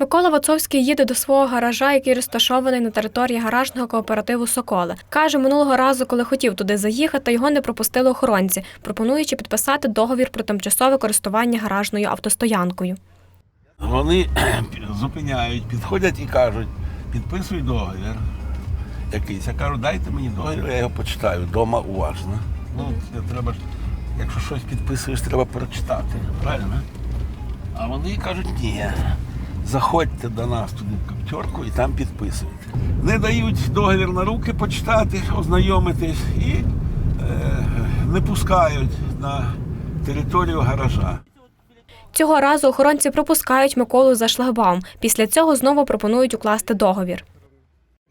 Микола Вацовський їде до свого гаража, який розташований на території гаражного кооперативу Соколи. Каже, минулого разу, коли хотів туди заїхати, його не пропустили охоронці, пропонуючи підписати договір про тимчасове користування гаражною автостоянкою. Вони зупиняють, підходять і кажуть, підписуй договір якийсь. Я кажу, дайте мені договір, я його почитаю вдома уважно. Ну, це треба якщо щось підписуєш, треба прочитати, правильно? А вони кажуть, ні. Заходьте до нас туди в коптерку і там підписуйте. Не дають договір на руки почитати, ознайомитись і е, не пускають на територію гаража. Цього разу охоронці пропускають Миколу за шлагбаум. Після цього знову пропонують укласти договір.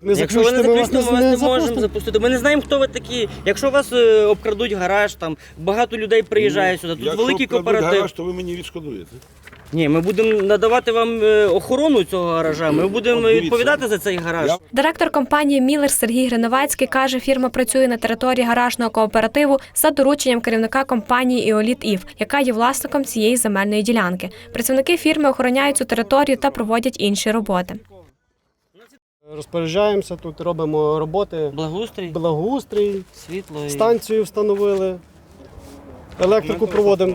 Не Якщо ви не заключите, ми вас не можемо запустити. Ми не знаємо, хто ви такі. Якщо вас е, обкрадуть гараж, там багато людей приїжджає сюди. Тут Якщо великий кооператив. гараж, то ви мені відшкодуєте. Ні, ми будемо надавати вам е, охорону цього гаража. Ми будемо відповідати за цей гараж. Директор компанії Міллер Сергій Гриновецький каже, фірма працює на території гаражного кооперативу за дорученням керівника компанії Іоліт Ів, яка є власником цієї земельної ділянки. Працівники фірми охороняють цю територію та проводять інші роботи. Розпоряджаємося тут, робимо роботи, Благоустрій, благоустрій, світло. і- станцію встановили, електрику проводимо.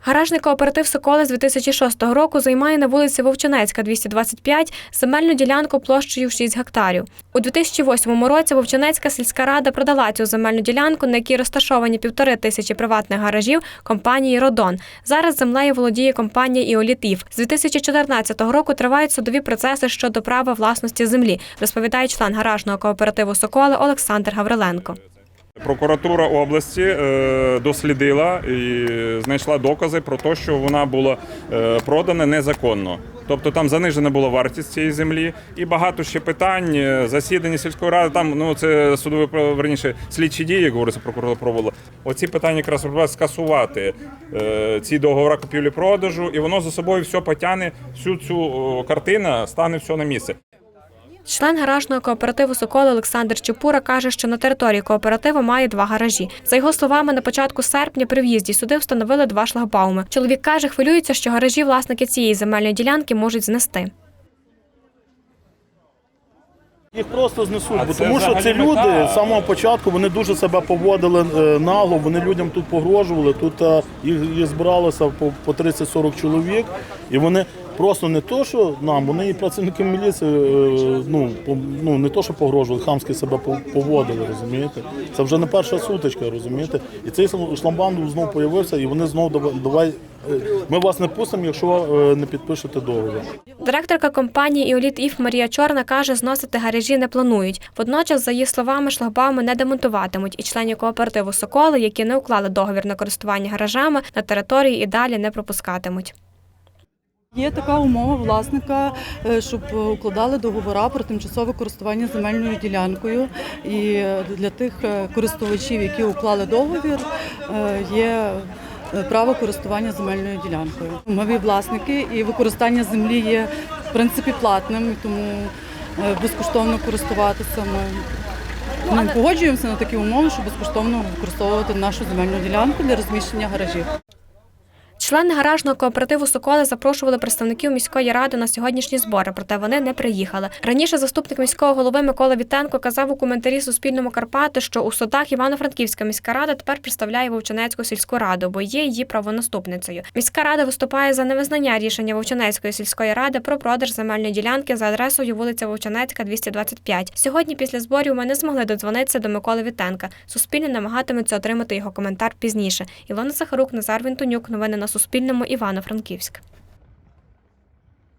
Гаражний кооператив Соколи з 2006 року займає на вулиці Вовчинецька, 225, земельну ділянку площею в 6 гектарів. У 2008 році Вовчинецька сільська рада продала цю земельну ділянку, на якій розташовані півтори тисячі приватних гаражів компанії Родон. Зараз землею володіє компанія Іолітів. З 2014 року тривають судові процеси щодо права власності землі, розповідає член гаражного кооперативу Соколи Олександр Гавриленко. Прокуратура області е, дослідила і знайшла докази про те, що вона була е, продана незаконно. Тобто там занижена була вартість цієї землі, і багато ще питань. е, Засідання сільської ради, там ну це судові верніше слідчі дії, як говориться, прокуратура проводила. Оці питання якраз скасувати ці договори купівлі-продажу, і воно за собою все потягне, всю цю картину стане все на місце. Член гаражного кооперативу Соколи Олександр Чепура каже, що на території кооперативу має два гаражі. За його словами, на початку серпня при в'їзді сюди встановили два шлагбауми. Чоловік каже, хвилюється, що гаражі власники цієї земельної ділянки можуть знести. Їх просто знесуть, бо тому що ці люди з самого початку вони дуже себе поводили е, нагло, вони людям тут погрожували. Тут е, їх, їх збиралося по, по 30-40 чоловік, і вони просто не то, що нам, вони і працівники міліції е, ну, по- ну не то, що погрожували, хамськи себе по- поводили, розумієте? Це вже не перша сутичка, розумієте? І цей шламбан знову появився, і вони знову давай е, ми вас не пустимо, якщо е, не підпишете договір. Директорка компанії Іоліт Іф Марія Чорна каже, зносити гаражі не планують. Водночас, за її словами, шлагбауми не демонтуватимуть, і членів кооперативу Соколи, які не уклали договір на користування гаражами, на території і далі не пропускатимуть. Є така умова власника, е, щоб укладали договори про тимчасове користування земельною ділянкою. І для тих е, користувачів, які уклали договір, е, є право користування земельною ділянкою. Є власники і використання землі є в принципі платним, тому безкоштовно користуватися ми. Ми погоджуємося на такі умови, щоб безкоштовно використовувати нашу земельну ділянку для розміщення гаражів. Члени гаражного кооперативу Соколи запрошували представників міської ради на сьогоднішні збори, проте вони не приїхали. Раніше заступник міського голови Микола Вітенко казав у коментарі Суспільному Карпати, що у судах Івано-Франківська міська рада тепер представляє Вовчанецьку сільську раду, бо є її правонаступницею. Міська рада виступає за невизнання рішення Вовчанецької сільської ради про продаж земельної ділянки за адресою вулиця Вовчанецька, 225. Сьогодні після зборів ми не змогли додзвонитися до Миколи Вітенка. Суспільне намагатиметься отримати його коментар пізніше. Ілона Сахарук, Назар Вінтонюк. Новини на Суспільному. Івано-Франківськ.